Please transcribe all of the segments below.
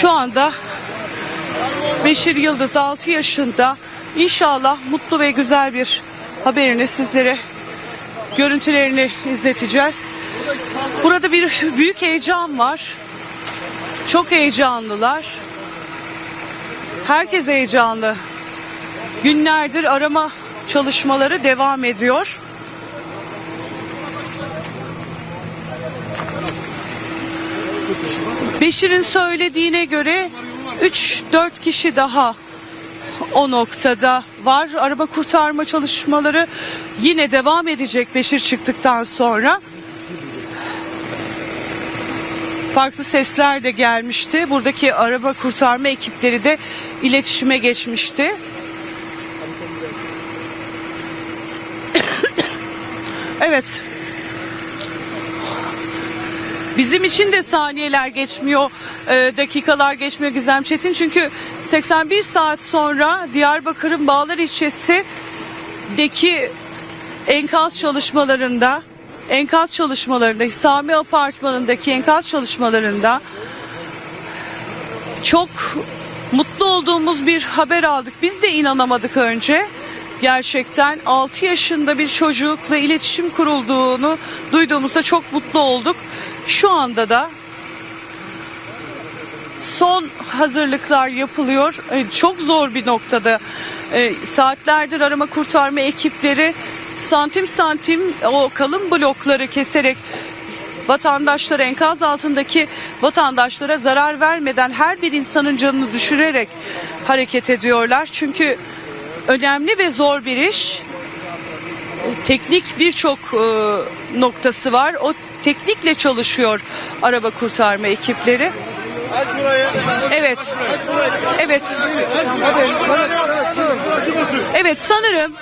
Şu anda Beşir Yıldız 6 yaşında. İnşallah mutlu ve güzel bir haberini sizlere görüntülerini izleteceğiz. Burada bir büyük heyecan var. Çok heyecanlılar. Herkes heyecanlı. Günlerdir arama çalışmaları devam ediyor. Beşir'in söylediğine göre 3-4 kişi daha o noktada var. Araba kurtarma çalışmaları yine devam edecek Beşir çıktıktan sonra. Farklı sesler de gelmişti. Buradaki araba kurtarma ekipleri de iletişime geçmişti. evet. Bizim için de saniyeler geçmiyor, e, dakikalar geçmiyor Gizem Çetin. Çünkü 81 saat sonra Diyarbakır'ın Bağlar ilçesindeki enkaz çalışmalarında, enkaz çalışmalarında, Sami Apartmanı'ndaki enkaz çalışmalarında çok mutlu olduğumuz bir haber aldık. Biz de inanamadık önce. Gerçekten 6 yaşında bir çocukla iletişim kurulduğunu duyduğumuzda çok mutlu olduk. Şu anda da son hazırlıklar yapılıyor. Ee, Çok zor bir noktada. Ee, Saatlerdir arama kurtarma ekipleri santim santim o kalın blokları keserek vatandaşlara enkaz altındaki vatandaşlara zarar vermeden her bir insanın canını düşürerek hareket ediyorlar. Çünkü önemli ve zor bir iş. Teknik birçok e, noktası var. O teknikle çalışıyor araba kurtarma ekipleri. Evet. Evet. Evet sanırım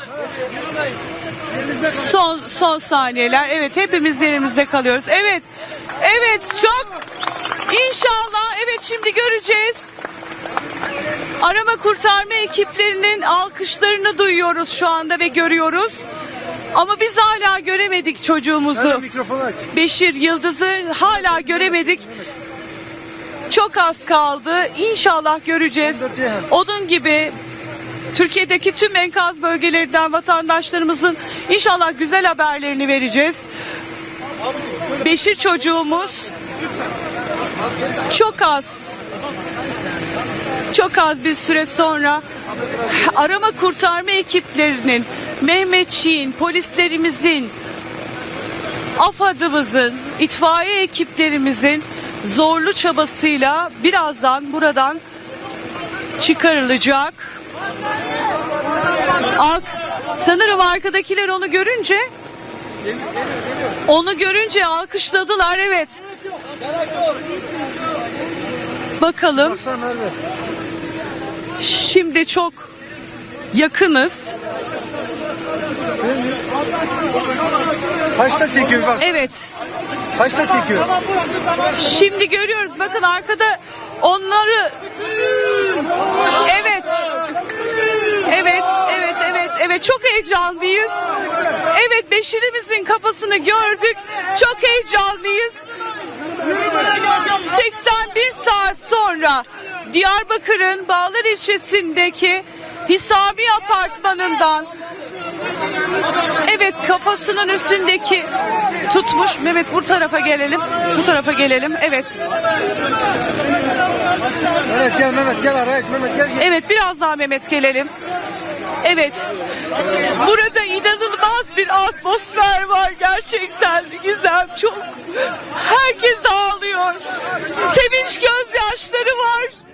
son son saniyeler. Evet hepimiz yerimizde kalıyoruz. Evet. Evet çok İnşallah evet şimdi göreceğiz. Arama kurtarma ekiplerinin alkışlarını duyuyoruz şu anda ve görüyoruz. Ama biz hala göremedik çocuğumuzu. Beşir Yıldız'ı hala göremedik. Çok az kaldı. İnşallah göreceğiz. Odun gibi Türkiye'deki tüm enkaz bölgelerinden vatandaşlarımızın inşallah güzel haberlerini vereceğiz. Beşir çocuğumuz çok az çok az bir süre sonra arama kurtarma ekiplerinin, Mehmetçiğin, polislerimizin, AFAD'ımızın, itfaiye ekiplerimizin zorlu çabasıyla birazdan buradan çıkarılacak. Ak, sanırım arkadakiler onu görünce onu görünce alkışladılar evet. Bakalım. Şimdi çok yakınız. Kaçta çekiyor bak. Evet. Kaçta çekiyor? Şimdi görüyoruz. Bakın arkada onları Evet. Evet, evet, evet, evet. Çok heyecanlıyız. Evet, Beşir'imizin kafasını gördük. Çok heyecanlıyız. 81 saat sonra Diyarbakır'ın Bağlar ilçesindeki Hisami apartmanından Evet kafasının üstündeki tutmuş. Mehmet bu tarafa gelelim. Bu tarafa gelelim. Evet. Evet gel Mehmet gel araya Mehmet gel. gel. Evet biraz daha Mehmet gelelim. Evet. Burada inanılmaz bir atmosfer var gerçekten. Gizem çok herkes ağlıyor. Sevinç gözyaşları var.